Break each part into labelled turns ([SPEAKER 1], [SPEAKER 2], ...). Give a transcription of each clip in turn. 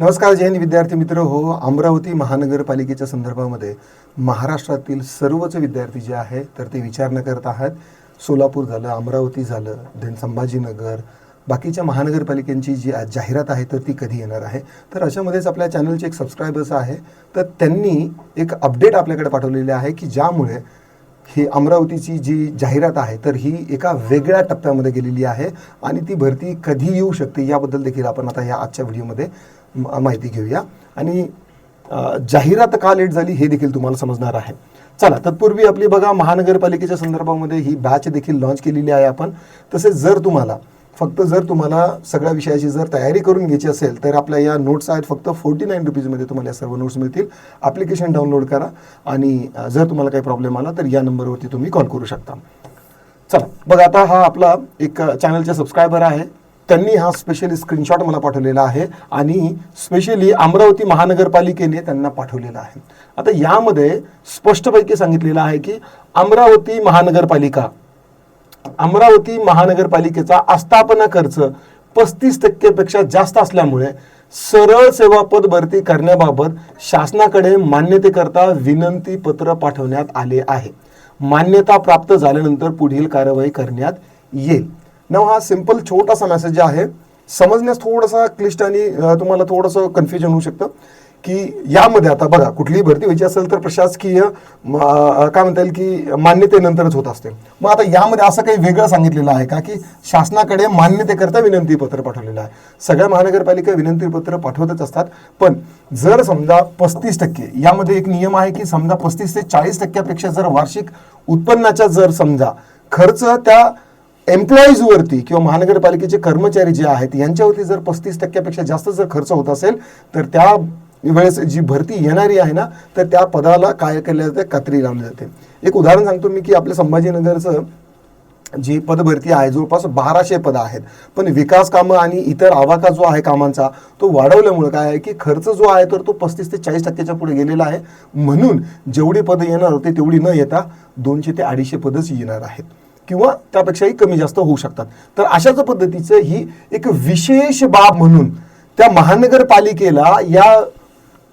[SPEAKER 1] नमस्कार जैन विद्यार्थी मित्र. हो अमरावती महानगरपालिकेच्या संदर्भामध्ये महाराष्ट्रातील सर्वच विद्यार्थी जे आहेत तर ते विचार न करत आहेत. सोलापूर झालं अमरावती झालं देन संभाजीनगर बाकीच्या महानगरपालिकांची जी जाहिरात आहे तर ती कधी येणार आहे. तर अशामध्येच आपल्या चॅनलचे एक सबस्क्रायबर्स आहे. तर त्यांनी एक अपडेट आपल्याकडे पाठवलेले आहे की ज्यामुळे ही अमरावतीची जी जाहिरात आहे तर ही एका वेगळ्या टप्प्यामध्ये गेलेली आहे आणि ती भरती कधी येऊ शकते याबद्दल देखील आपण आता या आजच्या व्हिडिओमध्ये माहिती घेऊया. आणि जाहिरात का लेट झाली हे देखील तुम्हाला समजणार आहे. चला तत्पूर्वी आपली बघा महानगरपालिकेच्या संदर्भामध्ये ही बॅच देखील लॉन्च केलेली आहे आपण. तसेच जर तुम्हाला फक्त जर तुम्हाला सगळ्या विषयाची जर तयारी करून घ्यायची असेल तर आपल्या या नोट्स आहेत फक्त फोर्टी नाईन रुपीजमध्ये तुम्हाला या सर्व नोट्स मिळतील. ॲप्लिकेशन डाउनलोड करा. आणि जर तुम्हाला काही प्रॉब्लेम आला तर या नंबरवरती तुम्ही कॉल करू शकता. चला बघा आता हा आपला एक चॅनलचा सबस्क्रायबर आहे. त्यांनी हा स्पेशली स्क्रीनशॉट मला पाठवलेला आहे आणि स्पेशली अमरावती महानगरपालिकेने त्यांना पाठवलेला आहे. आता यामध्ये स्पष्टपैकी सांगितलेलं आहे की अमरावती महानगरपालिका अमरावती महानगरपालिकेचा आस्थापना खर्च पस्तीस टक्केपेक्षा जास्त असल्यामुळे सरळ सेवा पद भरती करण्याबाबत शासनाकडे मान्यतेकरता विनंती पत्र पाठवण्यात आले आहे. मान्यता प्राप्त झाल्यानंतर पुढील कारवाई करण्यात येईल. नव हा सिंपल छोटासा मेसेज आहे समजण्यास थोडासा क्लिष्ट आणि तुम्हाला थोडंसं कन्फ्युजन होऊ शकतं. की यामध्ये आता बघा कुठलीही भरती व्हायची असेल तर प्रशासकीय काय म्हणता येईल की मान्यतेनंतरच होत असते. मग आता यामध्ये असं काही वेगळं सांगितलेलं आहे का? की शासनाकडे मान्यतेकरता विनंती पत्र पाठवलेलं आहे. सगळ्या महानगरपालिका विनंती पत्र पाठवतच असतात. पण जर समजा पस्तीस टक्के यामध्ये एक नियम आहे की समजा पस्तीस ते चाळीस टक्क्यापेक्षा जर वार्षिक उत्पन्नाच्या जर समजा खर्च त्या एम्प्लॉईजवरती किंवा महानगरपालिकेचे कर्मचारी जे आहेत यांच्यावरती जर पस्तीस टक्क्यापेक्षा जास्त जर खर्च होत असेल तर त्या वेळेस जी भरती येणारी आहे ना तर त्या पदाला काय केलं जाते? कात्री लावली जाते. एक उदाहरण सांगतो मी की आपल्या संभाजीनगरचं जी पदभरती आहे जवळपास बाराशे पदं आहेत. पण विकास कामं आणि इतर आवाका जो आहे कामांचा तो वाढवल्यामुळे काय आहे की खर्च जो आहे तर तो पस्तीस ते चाळीस टक्क्याच्या पुढे गेलेला आहे. म्हणून जेवढी पदं येणार होते तेवढी न येता दोनशे ते अडीचशे पदच येणार आहेत. किंवा त्यापेक्षाही कमी जास्त होऊ शकतात. तर अशाच पद्धतीचं ही एक विशेष बाब म्हणून त्या महानगरपालिकेला या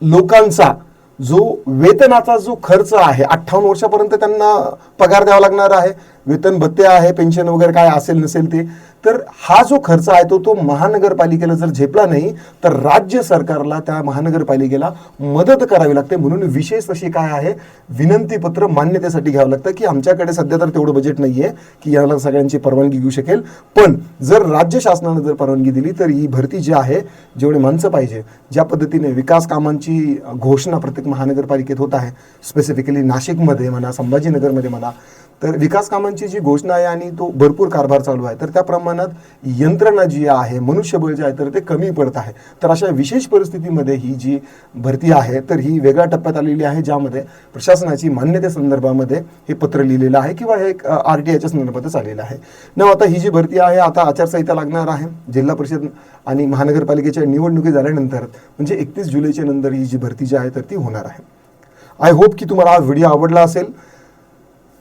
[SPEAKER 1] लोकांचा जो वेतनाचा जो खर्च आहे अठ्ठावन्न वर्षापर्यंत त्यांना पगार द्यावा लागणार आहे. वेतन भत्ते आहे पेन्शन वगैरे काय असेल नसेल ते तर हा जो खर्च आहे तो तो महानगरपालिकेला जर झेपला नाही तर राज्य सरकारला त्या महानगरपालिकेला मदत करावी लागते. म्हणून विशेष अशी काय आहे विनंती पत्र मान्यतेसाठी घ्यावं लागतं की आमच्याकडे सध्या तर तेवढं बजेट नाही आहे की याला सगळ्यांची परवानगी घेऊ शकेल. पण जर राज्य शासनानं जर परवानगी दिली तर ही भरती जी आहे जेवढे माणसं पाहिजे ज्या पद्धतीने विकास कामांची घोषणा प्रत्येक महानगरपालिकेत होत आहे स्पेसिफिकली नाशिकमध्ये म्हणा संभाजीनगरमध्ये म्हणा तर विकास कामांची जी घोषणा आहे आणि तो भरपूर कारभार चालू आहे तर त्या प्रमाणात यंत्रणा जी आहे मनुष्यबळ जे आहे तर ते कमी पडत आहे. तर अशा विशेष परिस्थितीमध्ये ही जी भरती आहे तर ही वेगळ्या टप्प्यात आलेली आहे ज्यामध्ये प्रशासनाची मान्यते संदर्भामध्ये हे पत्र लिहिलेलं आहे किंवा हे आर टी आयच्या संदर्भातच आलेलं आहे. न आता ही जी भरती आहे आता आचारसंहिता लागणार आहे. जिल्हा परिषद आणि महानगरपालिकेच्या निवडणुकी झाल्यानंतर म्हणजे एकतीस जुलैच्या नंतर ही जी भरती जी आहे तर ती होणार आहे. आय होप की तुम्हाला हा व्हिडिओ आवडला असेल.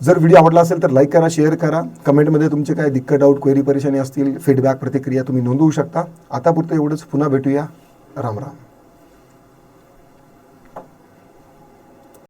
[SPEAKER 1] जर व्हिडिओ आवडला असेल तर लाईक करा शेअर करा. कमेंटमध्ये तुमचे काय दिक्कत डाऊट क्वेरी परेशानी असतील फीडबॅक प्रतिक्रिया तुम्ही नोंदवू शकता. आतापुरतं एवढंच. पुन्हा भेटूया. राम राम.